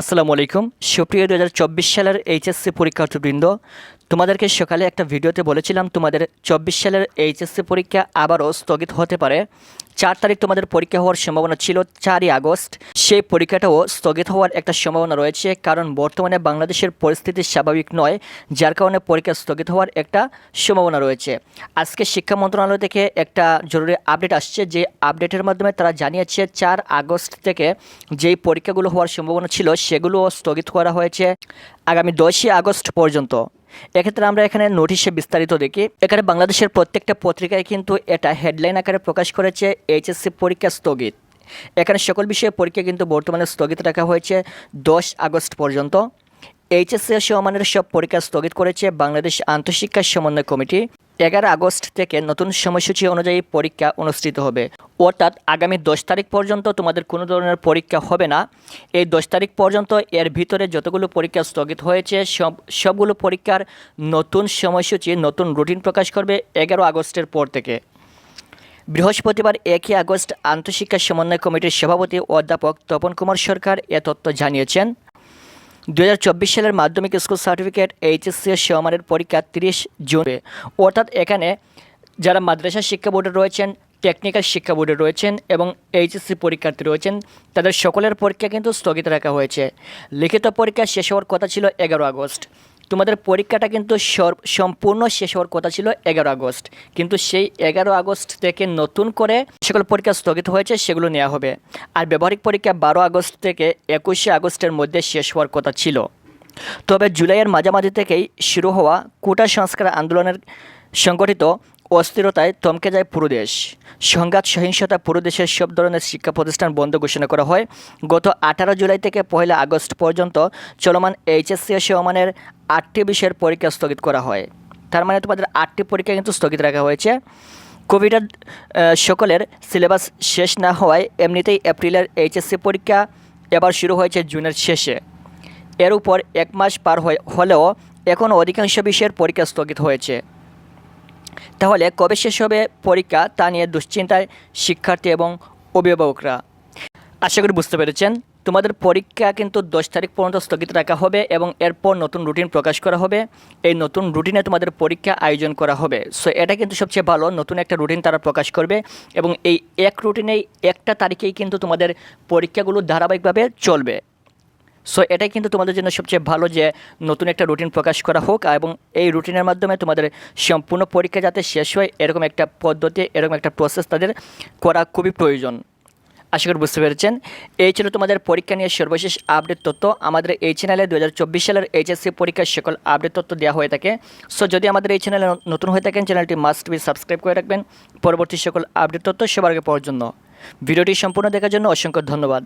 আসসালামু আলাইকুম। সুপ্রিয় দু হাজার চব্বিশ সালের এইচএসসি পরীক্ষার্থীবৃন্দ, তোমাদেরকে সকালে একটা ভিডিওতে বলেছিলাম তোমাদের চব্বিশ সালের এইচএসসি পরীক্ষা আবারও স্থগিত হতে পারে। চার তারিখ তোমাদের পরীক্ষা হওয়ার সম্ভাবনা ছিল চারই আগস্ট। সেই পরীক্ষাটাও স্থগিত হওয়ার একটা সম্ভাবনা রয়েছে, কারণ বর্তমানে বাংলাদেশের পরিস্থিতি স্বাভাবিক নয়, যার কারণে পরীক্ষা স্থগিত হওয়ার একটা সম্ভাবনা রয়েছে। আজকে শিক্ষা মন্ত্রণালয় থেকে একটা জরুরি আপডেট আসছে, যে আপডেটের মাধ্যমে তারা জানিয়েছে চার আগস্ট থেকে যেই পরীক্ষাগুলো হওয়ার সম্ভাবনা ছিল সেগুলো স্থগিত করা হয়েছে আগামী দশই আগস্ট পর্যন্ত। এক্ষেত্রে আমরা এখানে নোটিশে বিস্তারিত দেখি। এখানে বাংলাদেশের প্রত্যেকটা পত্রিকায় কিন্তু এটা হেডলাইন আকারে প্রকাশ করেছে, এইচএসসি পরীক্ষা স্থগিত। এখানে সকল বিষয়ে পরীক্ষা কিন্তু বর্তমানে স্থগিত রাখা হয়েছে দশ আগস্ট পর্যন্ত। এইচএসসি সমানের সব পরীক্ষা স্থগিত করেছে বাংলাদেশ আন্তঃশিক্ষা সমন্বয় কমিটি। এগারো আগস্ট থেকে নতুন সময়সূচি অনুযায়ী পরীক্ষা অনুষ্ঠিত হবে। অর্থাৎ আগামী দশ তারিখ পর্যন্ত তোমাদের কোনো ধরনের পরীক্ষা হবে না। এই দশ তারিখ পর্যন্ত এর ভিতরে যতগুলো পরীক্ষা স্থগিত হয়েছে, সব, সবগুলো পরীক্ষার নতুন সময়সূচি, নতুন রুটিন প্রকাশ করবে এগারো আগস্টের পর থেকে। বৃহস্পতিবার একই আগস্ট আন্তঃশিক্ষা সমন্বয় কমিটির সভাপতি অধ্যাপক তপন কুমার সরকার এ তথ্য জানিয়েছেন। দু হাজার চব্বিশ সালের মাধ্যমিক স্কুল সার্টিফিকেট এইচএসসি সমানের পরীক্ষা তিরিশ জুন। অর্থাৎ এখানে যারা মাদ্রাসা শিক্ষা বোর্ডে রয়েছেন টেকনিক্যাল শিক্ষা বোর্ডে রয়েছেন এবং এইচএসসি পরীক্ষার্থী রয়েছেন, তাদের সকলের পরীক্ষা কিন্তু স্থগিত রাখা হয়েছে। লিখিত পরীক্ষা শেষ হওয়ার কথা ছিল এগারো আগস্ট। তোমাদের পরীক্ষাটা কিন্তু সম্পূর্ণ শেষ হওয়ার কথা ছিল এগারো আগস্ট। কিন্তু সেই এগারো আগস্ট থেকে নতুন করে সকল পরীক্ষা স্থগিত হয়েছে সেগুলো নেওয়া হবে। আর ব্যবহারিক পরীক্ষা বারো আগস্ট থেকে একুশে আগস্টের মধ্যে শেষ হওয়ার কথা ছিল। তবে জুলাইয়ের মাঝামাঝি থেকেই শুরু হওয়া কোটা সংস্কার আন্দোলনের সংগঠিত অস্থিরতায় থমকে যায় পুরো দেশ। সংঘাত, সহিংসতা পুরো দেশের সব ধরনের শিক্ষা প্রতিষ্ঠান বন্ধ ঘোষণা করা হয়। গত আঠারো জুলাই থেকে পয়লা আগস্ট পর্যন্ত চলমান এইচএসসি সমানের আটটি বিষয়ের পরীক্ষা স্থগিত করা হয়। তার মানে তোমাদের আটটি পরীক্ষা কিন্তু স্থগিত রাখা হয়েছে। কোভিডের সকলের সিলেবাস শেষ না হওয়ায় এমনিতেই এপ্রিলের এইচএসসি পরীক্ষা এবার শুরু হয়েছে জুনের শেষে। এর উপর এক মাস পার হলেও এখনও অধিকাংশ বিষয়ের পরীক্ষা স্থগিত হয়েছে। তাহলে কবে শেষ হবে পরীক্ষা তা নিয়ে দুশ্চিন্তায় শিক্ষার্থী এবং অভিভাবকরা? আশা করি বুঝতে পেরেছেন। তোমাদের পরীক্ষা কিন্তু দশ তারিখ পর্যন্ত স্থগিত রাখা হবে এবং এরপর নতুন রুটিন প্রকাশ করা হবে। এই নতুন রুটিনে তোমাদের পরীক্ষা আয়োজন করা হবে। সো এটা কিন্তু সবচেয়ে ভালো, নতুন একটা রুটিন তারা প্রকাশ করবে এবং এই এক রুটিনেই একটা তারিখেই কিন্তু তোমাদের পরীক্ষাগুলো ধারাবাহিকভাবে চলবে। সো এটাই কিন্তু তোমাদের জন্য সবচেয়ে ভালো যে নতুন একটা রুটিন প্রকাশ করা হোক এবং এই রুটিনের মাধ্যমে তোমাদের সম্পূর্ণ পরীক্ষা যাতে শেষ হয়, এরকম একটা পদ্ধতি, এরকম একটা প্রসেস তাদের করা খুবই প্রয়োজন। আশা করি বুঝতে পেরেছেন। এই ছিল তোমাদের পরীক্ষা নিয়ে সর্বশেষ আপডেট তথ্য। আমাদের এই চ্যানেলে দু হাজার চব্বিশ সালের এইচএসসি পরীক্ষার সকল আপডেট তথ্য দেওয়া হয়ে থাকে। সো যদি আমাদের এই চ্যানেলে নতুন হয়ে থাকেন চ্যানেলটি মাস্ট বি সাবস্ক্রাইব করে রাখবেন। পরবর্তী সকল আপডেট তথ্য সবার আগে পাওয়ার জন্য। ভিডিওটি সম্পূর্ণ দেখার জন্য অসংখ্য ধন্যবাদ।